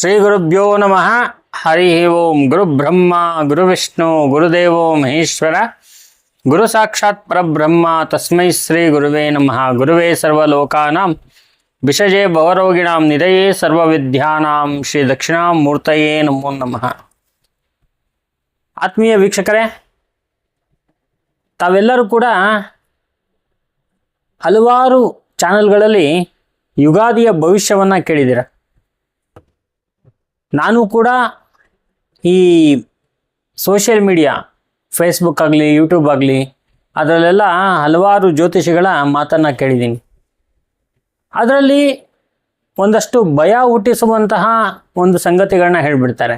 ಶ್ರೀ ಗುರುಭ್ಯೋ ನಮಃ. ಹರಿ ಓಂ ಗುರು ಬ್ರಹ್ಮ, ಗುರು ವಿಷ್ಣು, ಗುರುದೇವೋ ಮಹೇಶ್ವರ. ಗುರು ಸಾಕ್ಷಾತ್ ಪರಬ್ರಹ್ಮ, ತಸ್ಮೈ ಶ್ರೀ ಗುರುವೇ ನಮಃ. ಗುರುವೇ ಸರ್ವಲೋಕಾನಾಂ ವಿಷಜೇ ಭವರೋಗಿಣಾಂ, ನಿಧಯೇ ಸರ್ವವಿದ್ಯಾನಾಂ, ಶ್ರೀ ದಕ್ಷಿಣಾಮೂರ್ತಯೇ ನಮೋ ನಮಃ. ಆತ್ಮೀಯ ವೀಕ್ಷಕರೇ, ತಾವೆಲ್ಲರೂ ಕೂಡ ಹಲವಾರು ಚಾನೆಲ್ಗಳಲ್ಲಿ ಯುಗಾದಿಯ ಭವಿಷ್ಯವನ್ನು ಕೇಳಿದ್ದೀರ? ನಾನು ಕೂಡ ಈ ಸೋಷಿಯಲ್ ಮೀಡಿಯಾ ಫೇಸ್ಬುಕ್ ಆಗಲಿ ಯೂಟ್ಯೂಬ್ ಆಗಲಿ, ಅದರಲ್ಲೆಲ್ಲ ಹಲವಾರು ಜ್ಯೋತಿಷಿಗಳ ಮಾತನ್ನು ಕೇಳಿದ್ದೀನಿ. ಅದರಲ್ಲಿ ಒಂದಷ್ಟು ಭಯ ಹುಟ್ಟಿಸುವಂತಹ ಒಂದು ಸಂಗತಿಗಳನ್ನ ಹೇಳಿಬಿಡ್ತಾರೆ.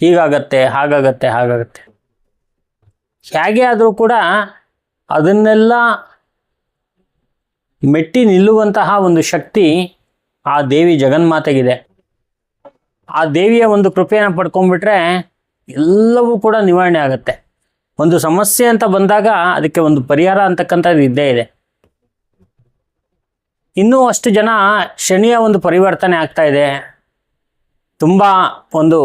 ಹೀಗಾಗತ್ತೆ, ಹಾಗಾಗತ್ತೆ ಹಾಗಾಗತ್ತೆ. ಹೇಗೆ ಆದರೂ ಕೂಡ ಅದನ್ನೆಲ್ಲ ಮೆಟ್ಟಿ ನಿಲ್ಲುವಂತಹ ಒಂದು ಶಕ್ತಿ ಆ ದೇವಿ ಜಗನ್ಮಾತೆಗಿದೆ. ಆ ದೇವಿಯ ಒಂದು ಕೃಪೆಯನ್ನು ಪಡ್ಕೊಂಡ್ಬಿಟ್ರೆ ಎಲ್ಲವೂ ಕೂಡ ನಿವಾರಣೆ ಆಗುತ್ತೆ. ಒಂದು ಸಮಸ್ಯೆ ಅಂತ ಬಂದಾಗ ಅದಕ್ಕೆ ಒಂದು ಪರಿಹಾರ ಅಂತಕ್ಕಂಥದ್ದು ಇದ್ದೇ ಇದೆ. ಇನ್ನೂ ಅಷ್ಟು ಜನ ಶನಿಯ ಒಂದು ಪರಿವರ್ತನೆ ಆಗ್ತಾ ಇದೆ. ತುಂಬ ಒಂದು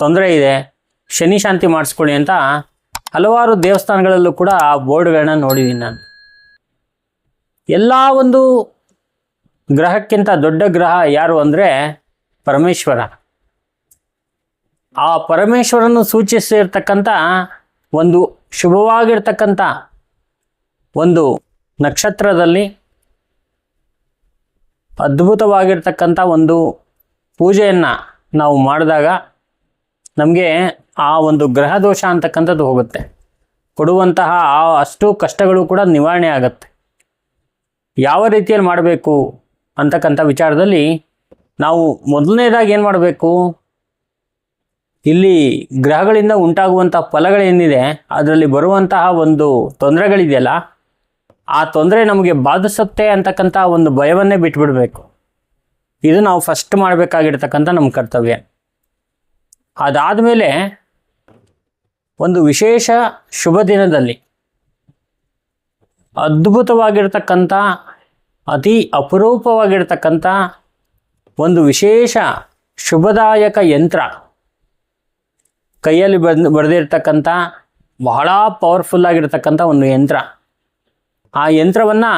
ತೊಂದರೆ ಇದೆ. ಶನಿ ಶಾಂತಿ ಮಾಡಿಸ್ಕೊಳ್ಳಿ ಅಂತ ಹಲವಾರು ದೇವಸ್ಥಾನಗಳಲ್ಲೂ ಕೂಡ ಆ ಬೋರ್ಡ್ಗಳನ್ನ ನೋಡಿದ್ದೀನಿ ನಾನು. ಎಲ್ಲ ಒಂದು ಗ್ರಹಕ್ಕಿಂತ ದೊಡ್ಡ ಗ್ರಹ ಯಾರು ಅಂದರೆ ಪರಮೇಶ್ವರ. ಆ ಪರಮೇಶ್ವರನ್ನು ಸೂಚಿಸಿರ್ತಕ್ಕಂಥ ಒಂದು ಶುಭವಾಗಿರ್ತಕ್ಕಂಥ ಒಂದು ನಕ್ಷತ್ರದಲ್ಲಿ ಅದ್ಭುತವಾಗಿರ್ತಕ್ಕಂಥ ಒಂದು ಪೂಜೆಯನ್ನು ನಾವು ಮಾಡಿದಾಗ ನಮಗೆ ಆ ಒಂದು ಗ್ರಹ ದೋಷ ಅಂತಕ್ಕಂಥದ್ದು ಹೋಗುತ್ತೆ. ಕೊಡುವಂತಹ ಆ ಅಷ್ಟು ಕಷ್ಟಗಳು ಕೂಡ ನಿವಾರಣೆ ಆಗುತ್ತೆ. ಯಾವ ರೀತಿಯಲ್ಲಿ ಮಾಡಬೇಕು ಅಂತಕ್ಕಂಥ ವಿಚಾರದಲ್ಲಿ ನಾವು ಮೊದಲನೇದಾಗಿ ಏನು ಮಾಡಬೇಕು? ಇಲ್ಲಿ ಗ್ರಹಗಳಿಂದ ಉಂಟಾಗುವಂಥ ಫಲಗಳೇನಿದೆ ಅದರಲ್ಲಿ ಬರುವಂತಹ ಒಂದು ತೊಂದರೆಗಳಿದೆಯಲ್ಲ, ಆ ತೊಂದರೆ ನಮಗೆ ಬಾಧಿಸುತ್ತೆ ಅಂತಕ್ಕಂಥ ಒಂದು ಭಯವನ್ನೇ ಬಿಟ್ಬಿಡಬೇಕು. ಇದು ನಾವು ಫಸ್ಟ್ ಮಾಡಬೇಕಾಗಿರ್ತಕ್ಕಂಥ ನಮ್ಮ ಕರ್ತವ್ಯ. ಅದಾದ ಮೇಲೆ ಒಂದು ವಿಶೇಷ ಶುಭ ದಿನದಲ್ಲಿ ಅದ್ಭುತವಾಗಿರ್ತಕ್ಕಂಥ, ಅತಿ ಅಪರೂಪವಾಗಿರ್ತಕ್ಕಂಥ ಒಂದು ವಿಶೇಷ ಶುಭದಾಯಕ ಯಂತ್ರ. ಕೈಯಲ್ಲಿ ಬಂದು, ಬರೆದಿರ್ತಕ್ಕಂಥ ಬಹಳ ಪವರ್ಫುಲ್ ಆಗಿರ್ತಕ್ಕಂಥ ಒಂದು ಯಂತ್ರ. ಆ ಯಂತ್ರವನ್ನು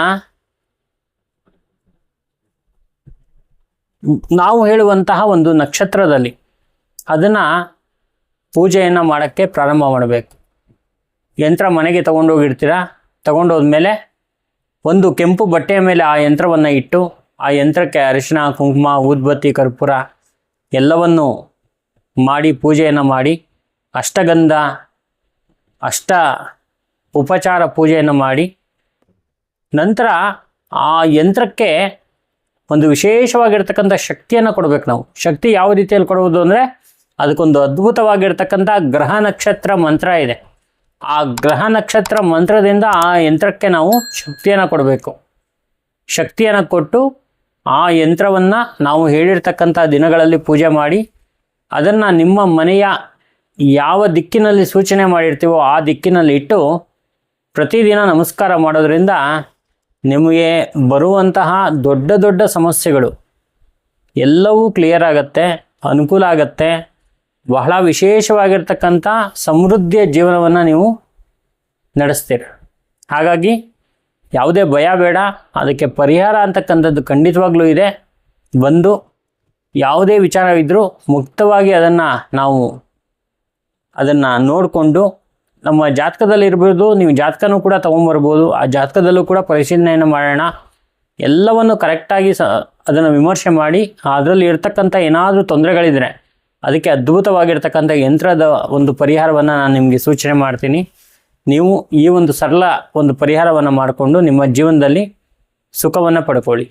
ನಾವು ಹೇಳುವಂತಹ ಒಂದು ನಕ್ಷತ್ರದಲ್ಲಿ ಅದನ್ನು ಪೂಜೆಯನ್ನು ಮಾಡೋಕ್ಕೆ ಪ್ರಾರಂಭ ಮಾಡಬೇಕು. ಯಂತ್ರ ಮನೆಗೆ ತಗೊಂಡೋಗಿರ್ತೀರಾ ತಗೊಂಡೋದ ಮೇಲೆ ಒಂದು ಕೆಂಪು ಬಟ್ಟೆಯ ಮೇಲೆ ಆ ಯಂತ್ರವನ್ನು ಇಟ್ಟು ಆ ಯಂತ್ರಕ್ಕೆ ಅರಿಶಿಣ, ಕುಂಕುಮ, ಊದ್ಬತ್ತಿ, ಕರ್ಪೂರ ಎಲ್ಲವನ್ನು ಮಾಡಿ, ಪೂಜೆಯನ್ನು ಮಾಡಿ, ಅಷ್ಟಗಂಧ, ಅಷ್ಟ ಉಪಚಾರ ಪೂಜೆಯನ್ನು ಮಾಡಿ, ನಂತರ ಆ ಯಂತ್ರಕ್ಕೆ ಒಂದು ವಿಶೇಷವಾಗಿರ್ತಕ್ಕಂಥ ಶಕ್ತಿಯನ್ನು ಕೊಡಬೇಕು ನಾವು. ಶಕ್ತಿ ಯಾವ ರೀತಿಯಲ್ಲಿ ಕೊಡುವುದು ಅಂದರೆ ಅದಕ್ಕೊಂದು ಅದ್ಭುತವಾಗಿರ್ತಕ್ಕಂಥ ಗ್ರಹ ನಕ್ಷತ್ರ ಮಂತ್ರ ಇದೆ. ಆ ಗ್ರಹ ನಕ್ಷತ್ರ ಮಂತ್ರದಿಂದ ಆ ಯಂತ್ರಕ್ಕೆ ನಾವು ಶಕ್ತಿಯನ್ನು ಕೊಡಬೇಕು. ಶಕ್ತಿಯನ್ನು ಕೊಟ್ಟು ಆ ಯಂತ್ರವನ್ನು ನಾವು ಹೇಳಿರ್ತಕ್ಕಂಥ ದಿನಗಳಲ್ಲಿ ಪೂಜೆ ಮಾಡಿ, ಅದನ್ನು ನಿಮ್ಮ ಮನೆಯ ಯಾವ ದಿಕ್ಕಿನಲ್ಲಿ ಸೂಚನೆ ಮಾಡಿರ್ತೀವೋ ಆ ದಿಕ್ಕಿನಲ್ಲಿ ಇಟ್ಟು ಪ್ರತಿದಿನ ನಮಸ್ಕಾರ ಮಾಡೋದರಿಂದ ನಿಮಗೆ ಬರುವಂತಹ ದೊಡ್ಡ ದೊಡ್ಡ ಸಮಸ್ಯೆಗಳು ಎಲ್ಲವೂ ಕ್ಲಿಯರ್ ಆಗುತ್ತೆ, ಅನುಕೂಲ ಆಗುತ್ತೆ. ಬಹಳ ವಿಶೇಷವಾಗಿರ್ತಕ್ಕಂಥ ಸಮೃದ್ಧಿಯ ಜೀವನವನ್ನು ನೀವು ನಡೆಸ್ತೀರ. ಹಾಗಾಗಿ ಯಾವುದೇ ಭಯ ಬೇಡ, ಅದಕ್ಕೆ ಪರಿಹಾರ ಅಂತಕ್ಕಂಥದ್ದು ಖಂಡಿತವಾಗ್ಲೂ ಇದೆ. ಬಂದು ಯಾವುದೇ ವಿಚಾರವಿದ್ದರೂ ಮುಕ್ತವಾಗಿ ಅದನ್ನು ನಾವು ಅದನ್ನು ನೋಡಿಕೊಂಡು, ನಮ್ಮ ಜಾತಕದಲ್ಲಿ ಇರ್ಬೋದು, ನೀವು ಜಾತಕನೂ ಕೂಡ ತೊಗೊಂಬರ್ಬೋದು, ಆ ಜಾತಕದಲ್ಲೂ ಕೂಡ ಪರಿಶೀಲನೆಯನ್ನು ಮಾಡೋಣ. ಎಲ್ಲವನ್ನು ಕರೆಕ್ಟಾಗಿ ಸ, ಅದನ್ನು ವಿಮರ್ಶೆ ಮಾಡಿ, ಅದರಲ್ಲಿ ಇರ್ತಕ್ಕಂಥ ಏನಾದರೂ ತೊಂದರೆಗಳಿದ್ರೆ, ಅದಕ್ಕೆ ಅದ್ಭುತವಾಗಿರ್ತಕ್ಕಂಥ ಯಂತ್ರದ ಒಂದು ಪರಿಹಾರವನ್ನು ನಾನು ನಿಮಗೆ ಸೂಚನೆ ಮಾಡ್ತೀನಿ. ನೀವು ಈ ಒಂದು ಸರಳ ಒಂದು ಪರಿಹಾರವನ್ನು ಮಾಡಿಕೊಂಡು ನಿಮ್ಮ ಜೀವನದಲ್ಲಿ ಸುಖವನ್ನು ಪಡ್ಕೊಳ್ಳಿ.